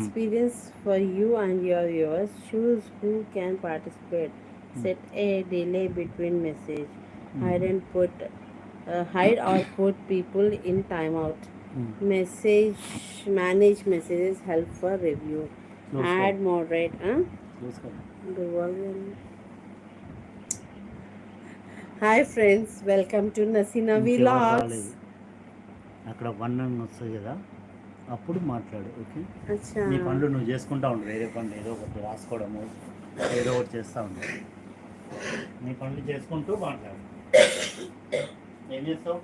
experience for you and your viewers. Choose who can participate. Set a delay between message. Hide and put uh, hide or put people in timeout. Message manage messages help for review. Close Add moderate. Huh? చూసుకో The volume. Hi friends, welcome to Nasina ఇంకెవరు Vlogs. రాలేదు. అక్కడ one అని వస్తుంది కదా అప్పుడు మాట్లాడు okay? నీ పనులు నువ్వు చేసుకుంటా ఉండు వేరే పనులు ఏదో ఒకటి రాసుకోవడము ఏదో ఒకటి చేస్తూ ఉండు. నీ పనులు చేసుకుంటూ మాట్లాడు. ఏం చేస్తావు?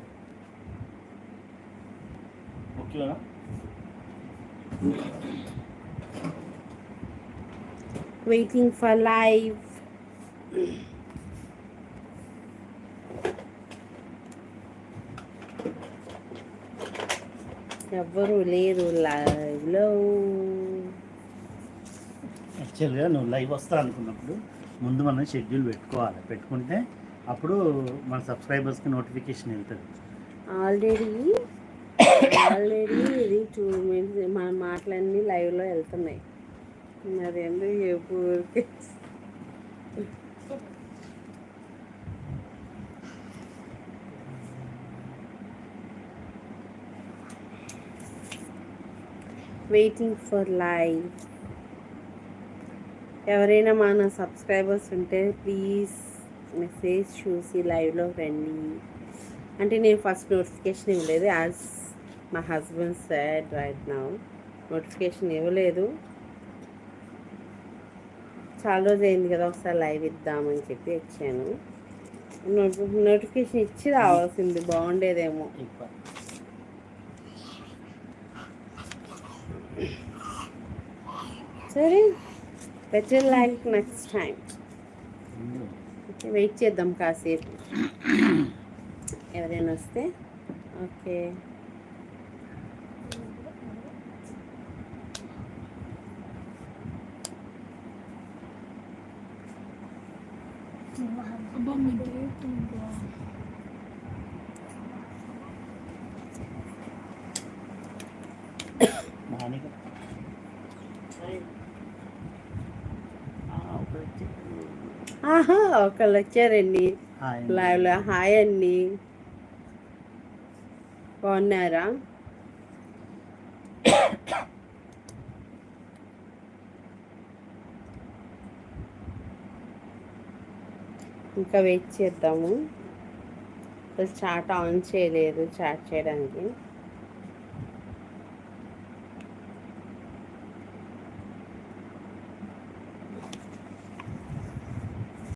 ఓకేనా waiting for live. ఎవ్వరు లేరు లైవ్లో. యాక్చువల్గా నువ్వు లైవ్ వస్తా అనుకున్నప్పుడు ముందు మనం షెడ్యూల్ పెట్టుకోవాలి. పెట్టుకుంటే అప్పుడు మన సబ్స్క్రైబర్స్కి నోటిఫికేషన్ వెళ్తుంది. ఆల్రెడీ ఆల్రెడీ ఇది టూ మినిట్స్ మన మాటలన్నీ లైవ్లో వెళ్తున్నాయి. మరి ఎందుకు వెయిటింగ్ ఫర్ లైవ్ ఎవరైనా మన సబ్స్క్రైబర్స్ ఉంటే ప్లీజ్ మెసేజ్ చూసి లైవ్లో రండి. అంటే నేను ఫస్ట్ నోటిఫికేషన్ ఇవ్వలేదు యాజ్ మా husband said right now notification ఇవ్వలేదు. చాలా రోజు అయింది కదా ఒకసారి లైవ్ ఇద్దామని చెప్పి ఇచ్చాను నోటి నోటిఫికేషన్ ఇచ్చి రావాల్సింది బాగుండేదేమో. సరే better like next time okay wait చేద్దాం కాసేపు. ఎవరైనా వస్తే? ఓకే అబ్బా మీ డేట్ ఉందా? మానిక ఆహా ఒకళ్ళు వచ్చారండి లైవ్లో హాయ్ అండి. బాగున్నారా? ఇంకా వెయిట్ చేద్దాము. చాట్ ఆన్ చేయలేదు చాట్ చేయడానికి.